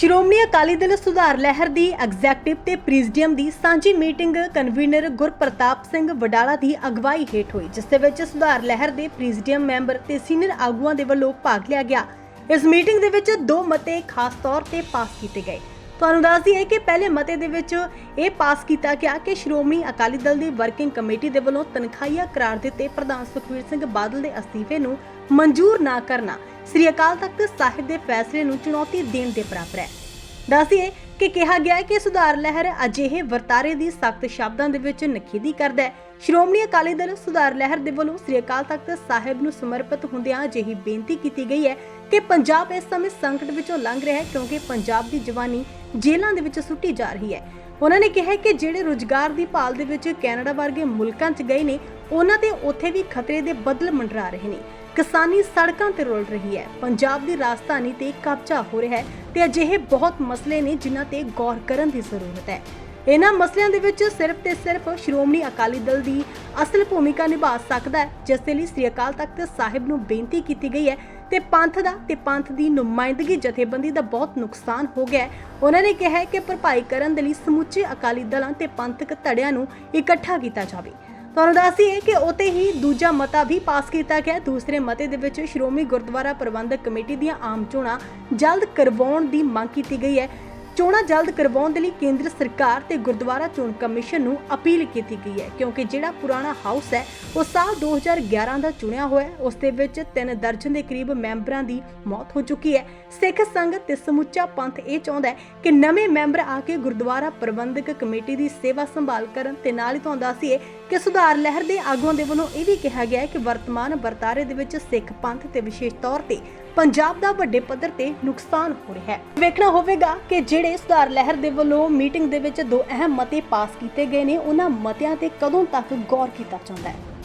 ਸ਼੍ਰੋਮਣੀ ਅਕਾਲੀ ਦਲ ਸੁਧਾਰ ਲਹਿਰ ਦੀ ਐਗਜ਼ੈਕਟਿਵ ਤੇ ਪ੍ਰੀਜ਼ੀਡੀਅਮ ਦੀ ਸਾਂਝੀ ਮੀਟਿੰਗ ਕਨਵੀਨਰ ਗੁਰਪ੍ਰਤਾਪ ਸਿੰਘ ਵਡਾਲਾ ਦੀ ਅਗਵਾਈ ਹੇਠ ਹੋਈ, ਜਿਸ ਦੇ ਵਿੱਚ ਸੁਧਾਰ ਲਹਿਰ ਦੇ ਪ੍ਰੀਜ਼ੀਡੀਅਮ ਮੈਂਬਰ ਤੇ ਸੀਨੀਅਰ ਆਗੂਆਂ ਦੇ ਵੱਲੋਂ ਭਾਗ ਲਿਆ ਗਿਆ। ਇਸ ਮੀਟਿੰਗ ਦੇ ਵਿੱਚ ਦੋ ਮਤੇ ਖਾਸ ਤੌਰ ਤੇ ਪਾਸ ਕੀਤੇ ਗਏ। ਤੁਹਾਨੂੰ ਦੱਸ ਦਈਏ ਕਿ ਪਹਿਲੇ ਮਤੇ ਦੇ ਵਿੱਚ ਇਹ ਪਾਸ ਕੀਤਾ ਗਿਆ ਕਿ ਸ਼੍ਰੋਮਣੀ ਅਕਾਲੀ ਦਲ ਦੀ ਵਰਕਿੰਗ ਕਮੇਟੀ ਦੇ ਵੱਲੋਂ ਤਨਖਾਹੀਆ ਕਰਾਰ ਦਿੱਤੇ ਪ੍ਰਧਾਨ ਸੁਖਵੀਰ ਸਿੰਘ ਬਾਦਲ ਦੇ ਅਸਤੀਫੇ ਨੂੰ ਮਨਜ਼ੂਰ ਨਾ ਕਰਨਾ। ਸ੍ਰੀ ਅਕਾਲ ਤਖਤ ਸਾਹਿਬ ਦੇ ਫੈਸਲੇ ਨੂੰ ਚੁਣੌਤੀ ਦੇਣ ਦੇ ਬਰਾਬਰ ਹੈ। ਦੱਸਿਏ ਕਿ ਕਿਹਾ ਗਿਆ ਹੈ ਕਿ ਸੁਧਾਰ ਲਹਿਰ ਅਜਿਹੇ ਵਰਤਾਰੇ ਦੀ ਸਖਤ ਸ਼ਬਦਾਂ ਦੇ ਵਿੱਚ ਨਖੇਦੀ ਕਰਦਾ ਹੈ। ਸ਼੍ਰੋਮਣੀ ਅਕਾਲੀ ਦਲ ਸੁਧਾਰ ਲਹਿਰ ਦੇ ਵੱਲੋਂ ਸ੍ਰੀ ਅਕਾਲ ਤਖਤ ਸਾਹਿਬ ਨੂੰ ਸਮਰਪਿਤ ਹੁੰਦਿਆਂ ਅਜਿਹੀ ਬੇਨਤੀ ਕੀਤੀ ਗਈ ਹੈ ਕਿ ਪੰਜਾਬ ਇਸ ਸਮੇਂ ਸੰਕਟ ਵਿੱਚੋਂ ਲੰਘ ਰਿਹਾ ਹੈ ਕਿਉਂਕਿ ਪੰਜਾਬ ਦੀ ਜਵਾਨੀ ਜੇਲ੍ਹਾਂ ਦੇ ਵਿੱਚ ਸੁੱਟੀ ਜਾ ਰਹੀ ਹੈ। ਉਹਨਾਂ ਨੇ ਕਿਹਾ ਕਿ ਜਿਹੜੇ ਰੁਜ਼ਗਾਰ ਦੀ ਭਾਲ ਦੇ ਵਿੱਚ ਕੈਨੇਡਾ ਵਰਗੇ ਮੁਲਕਾਂ 'ਚ ਗਏ ਨੇ, ਉਹਨਾਂ ਤੇ ਉੱਥੇ ਵੀ ਖਤਰੇ ਦੇ ਬਦਲ ਮੰਡਰਾ ਰਹੇ ਨੇ। ਕਿਸਾਨੀ ਸੜਕਾਂ ਤੇ ਰੁਲ ਰਹੀ ਹੈ। ਪੰਜਾਬ ਦੀ ਰਾਜਧਾਨੀ ਤੇ ਕਬਜ਼ਾ ਹੋ ਰਿਹਾ ਹੈ ਤੇ ਅਜਿਹੇ ਬਹੁਤ ਮਸਲੇ ਨੇ ਜਿਨ੍ਹਾਂ ਤੇ ਗੌਰ ਕਰਨ ਦੀ ਜ਼ਰੂਰਤ ਹੈ। ਇਹਨਾਂ ਮਸਲਿਆਂ ਦੇ ਵਿੱਚ ਸਿਰਫ ਤੇ ਸਿਰਫ ਸ਼੍ਰੋਮਣੀ ਅਕਾਲੀ ਦਲ ਦੀ ਅਸਲ ਭੂਮਿਕਾ ਨਿਭਾ ਸਕਦਾ ਹੈ, ਜਿਸ ਦੇ ਲਈ ਸ੍ਰੀ ਅਕਾਲ ਤਖਤ ਸਾਹਿਬ ਨੂੰ ਬੇਨਤੀ ਕੀਤੀ ਗਈ ਹੈ ਤੇ ਪੰਥ ਦਾ ਤੇ ਪੰਥ ਦੀ ਨੁਮਾਇੰਦਗੀ ਜਥੇਬੰਦੀ ਦਾ ਬਹੁਤ ਨੁਕਸਾਨ ਹੋ ਗਿਆ ਉਹਨਾਂ ਨੇ ਕਿਹਾ ਕਿ ਭਰਪਾਈ ਕਰਨ ਦੇ ਲਈ ਸਮੁੱਚੇ ਅਕਾਲੀ ਦਲਾਂ ਤੇ ਪੰਥਕ ਧੜਿਆਂ ਨੂੰ ਇਕੱਠਾ ਕੀਤਾ ਜਾਵੇ। ਤੁਹਾਨੂੰ ਦੱਸੀਏ ਕਿ ਉਤੇ ਹੀ ਦੂਜਾ ਮਤਾ ਵੀ ਪਾਸ ਕੀਤਾ ਗਿਆ। ਦੂਸਰੇ ਮਤੇ ਦੇ ਵਿੱਚ ਸ਼੍ਰੋਮਣੀ ਗੁਰਦੁਆਰਾ ਪ੍ਰਬੰਧਕ ਕਮੇਟੀ ਦੀਆਂ ਆਮ ਚੋਣਾਂ ਜਲਦ ਕਰਵਾਉਣ ਦੀ ਮੰਗ ਕੀਤੀ ਗਈ ਹੈ। ਚੋਣਾਂ ਜਲਦ ਕਰਵਾਉਣ ਦੇ ਲਈ ਕੇਂਦਰ ਸਰਕਾਰ ਤੇ ਗੁਰਦੁਆਰਾ ਚੋਣ ਕਮਿਸ਼ਨ ਨੂੰ ਅਪੀਲ ਕੀਤੀ ਗਈ ਹੈ, ਕਿਉਂਕਿ ਜਿਹੜਾ ਪੁਰਾਣਾ ਹਾਊਸ ਹੈ, ਉਹ ਸਾਲ 2011 ਦਾ ਚੁਣਿਆ ਹੋਇਆ ਹੈ। ਉਸ ਦੇ ਵਿੱਚ ਤਿੰਨ ਦਰਜਨ ਦੇ ਕਰੀਬ ਮੈਂਬਰਾਂ ਦੀ ਮੌਤ ਹੋ ਚੁੱਕੀ ਹੈ। ਸਿੱਖ ਸੰਗਤ ਤੇ ਸਮੁੱਚਾ ਪੰਥ ਇਹ ਚਾਹੁੰਦਾ ਹੈ ਕਿ ਨਵੇਂ ਮੈਂਬਰ ਆ ਕੇ ਗੁਰਦੁਆਰਾ ਪ੍ਰਬੰਧਕ ਕਮੇਟੀ ਦੀ ਸੇਵਾ ਸੰਭਾਲ ਕਰਨ ਤੇ ਨਾਲ ਹੀ ਤੁਹਾਨੂੰ ਦੱਸੀਏ ਕਿ ਸੁਧਾਰ ਲਹਿਰ ਦੇ ਆਗੂਆਂ ਦੇ ਵੱਲੋਂ ਇਹ ਵੀ ਕਿਹਾ ਗਿਆ ਹੈ ਕਿ ਵਰਤਮਾਨ ਵਰਤਾਰੇ ਦੇ ਵਿੱਚ ਸਿੱਖ ਪੰਥ ਤੇ ਵਿਸ਼ੇਸ਼ ਤੌਰ ਤੇ ਪੰਜਾਬ ਦਾ ਵੱਡੇ ਪੱਧਰ ਤੇ ਨੁਕਸਾਨ ਹੋ ਰਿਹਾ ਹੈ। ਵੇਖਣਾ ਹੋਵੇਗਾ ਕਿ ਜਿਹੜੇ ਸੁਧਾਰ ਲਹਿਰ ਦੇ ਵੱਲੋਂ ਮੀਟਿੰਗ ਦੇ ਵਿੱਚ ਦੋ ਅਹਿਮ ਮਤੇ ਪਾਸ ਕੀਤੇ ਗਏ ਨੇ। ਉਹਨਾਂ ਮਤਿਆਂ ਤੇ ਕਦੋਂ ਤੱਕ ਗੌਰ ਕੀਤਾ ਜਾਂਦਾ ਹੈ?